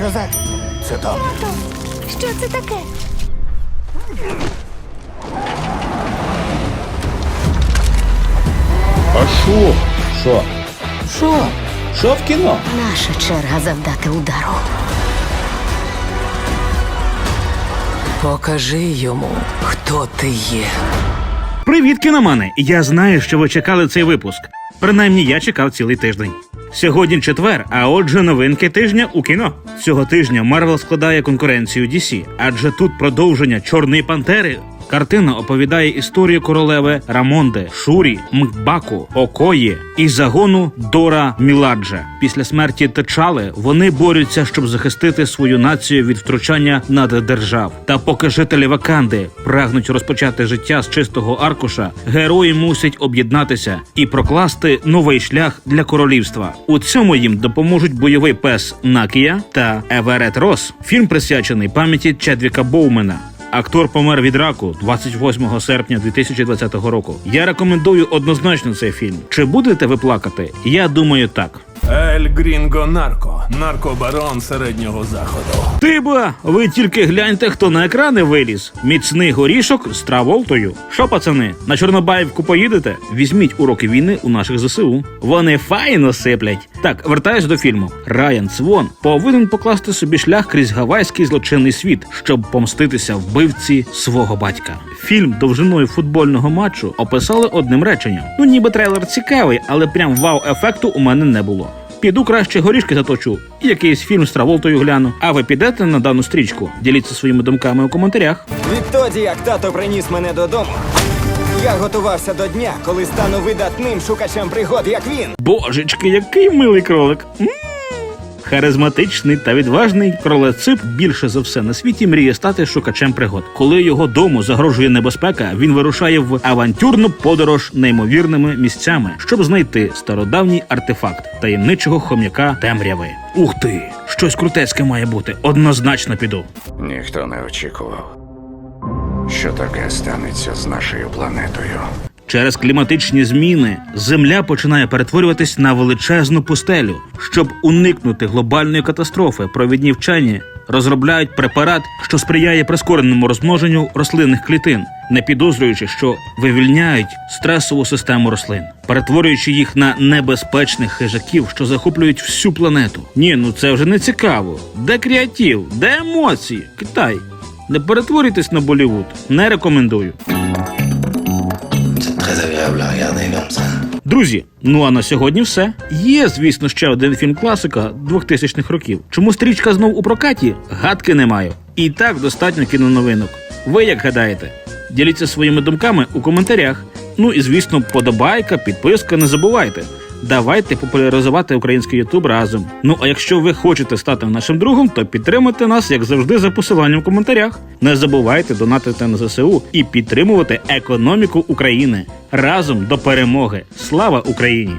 назад. Це там. Тато, що це таке? А що? Що? Що? Що в кіно? Наша черга завдати удару. Покажи йому, хто ти є. Привіт, кіномани! Я знаю, що ви чекали цей випуск. Принаймні, я чекав цілий тиждень. Сьогодні четвер, а отже, новинки тижня у кіно. Цього тижня Марвел складає конкуренцію DC, адже тут продовження Чорної пантери. Картина оповідає історію королеви Рамонди, Шурі, Мбаку, Окої і загону Дора Міладжа. Після смерті Течали вони борються, щоб захистити свою націю від втручання наддержав. Та поки жителі Ваканди прагнуть розпочати життя з чистого аркуша, герої мусять об'єднатися і прокласти новий шлях для королівства. У цьому їм допоможуть бойовий пес Накія та Еверет Рос. Фільм присвячений пам'яті Чедвіка Боумена. Актор помер від раку 28 серпня 2020 року. Я рекомендую однозначно цей фільм. Чи будете ви плакати? Я думаю, так. Ель Грінго Нарко, наркобарон середнього заходу. Тиба, ви тільки гляньте, хто на екрани виліз. Міцний горішок з траволтою. Що, пацани, на Чорнобаївку поїдете? Візьміть уроки війни у наших ЗСУ. Вони файно сиплять. Так, вертаюсь до фільму. Райан Свон повинен покласти собі шлях крізь гавайський злочинний світ, щоб помститися вбивці свого батька. Фільм довжиною футбольного матчу описали одним реченням. Ну, ніби трейлер цікавий, але прям вау-ефекту у мене не було. Піду краще горішки заточу і якийсь фільм з Траволтою гляну. А ви підете на дану стрічку? Діліться своїми думками у коментарях. Відтоді, як тато приніс мене додому, я готувався до дня, коли стану видатним шукачем пригод, як він. Божечки, який милий кролик. М. Харизматичний та відважний кролецип більше за все на світі мріє стати шукачем пригод. Коли його дому загрожує небезпека, він вирушає в авантюрну подорож неймовірними місцями, щоб знайти стародавній артефакт таємничого хом'яка темряви. Ух ти! Щось крутецьке має бути. Однозначно піду. Ніхто не очікував, що таке станеться з нашою планетою. Через кліматичні зміни земля починає перетворюватись на величезну пустелю. Щоб уникнути глобальної катастрофи, провідні вчені розробляють препарат, що сприяє прискореному розмноженню рослинних клітин, не підозрюючи, що вивільняють стресову систему рослин, перетворюючи їх на небезпечних хижаків, що захоплюють всю планету. Ні, ну це вже не цікаво. Де креатив, де емоції? Китай. Не перетворюйтесь на Болівуд. Не рекомендую. Друзі, ну а на сьогодні все. Є, звісно, ще один фільм класика 2000-х років. Чому стрічка знов у прокаті? Гадки не маю. І так достатньо кіноновинок. Ви як гадаєте? Діліться своїми думками у коментарях. Ну і звісно, подобайка, підписка, не забувайте. Давайте популяризувати український Ютуб разом. Ну а якщо ви хочете стати нашим другом, то підтримуйте нас, як завжди, за посиланням в коментарях. Не забувайте донатити на ЗСУ і підтримувати економіку України разом до перемоги. Слава Україні!